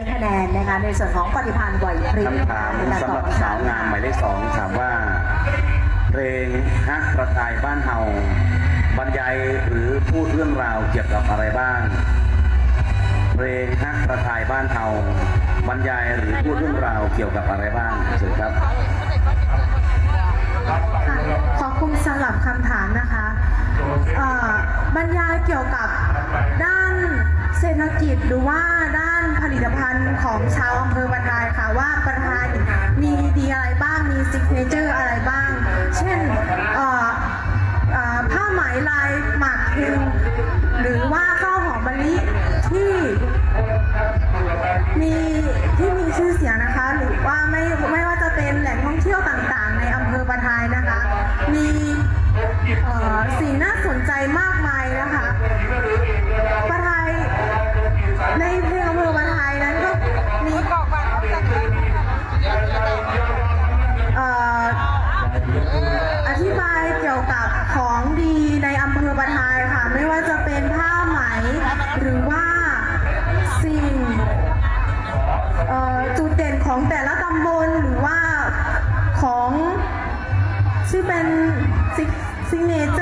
ให้คะแนนนะคะในส่วนของปฏิพันธ์ไหวพริบคำถามในกรสำหรับตอบสาวงามหมายเลขสองถามว่า เพลงฮักประกายบ้านเฮาบรรยายหรือพูดเรื่องราวเกี่ยวกับอะไรบ้าง เพลงฮักประกายบ้านเฮาบรรยายหรือพูดเรื่องราวเกี่ยวกับอะไรบ้างเชิญครับค่ะขอบคุณสำหรับคำถามนะคะเอ่อบรรยายเกี่ยวกับด้านเศรษฐกิจหรือว่าด้าน ผลิตภัณฑ์ของชาวอำเภอบันทายค่ะว่าบันทายมีดีอะไรบ้างมีซิกเนเจอร์อะไรบ้าง เช่นผ้าไหมลายหมากพลูหรือว่าข้าวหอมมะลิที่มีที่มีชื่อเสียงนะคะ หรือว่าไม่ไม่ว่าจะเป็นแหล่งท่องเที่ยวต่างๆ ในอำเภอปะทายนะคะ มีสิ่ง อธิบายเกี่ยวกับของดีในอำเภอประทายค่ะ ไม่ว่าจะเป็นผ้าไหม หรือว่าสิ่งจุดเด่นของแต่ละตำบลหรือว่าของที่เป็นซิกเนเจ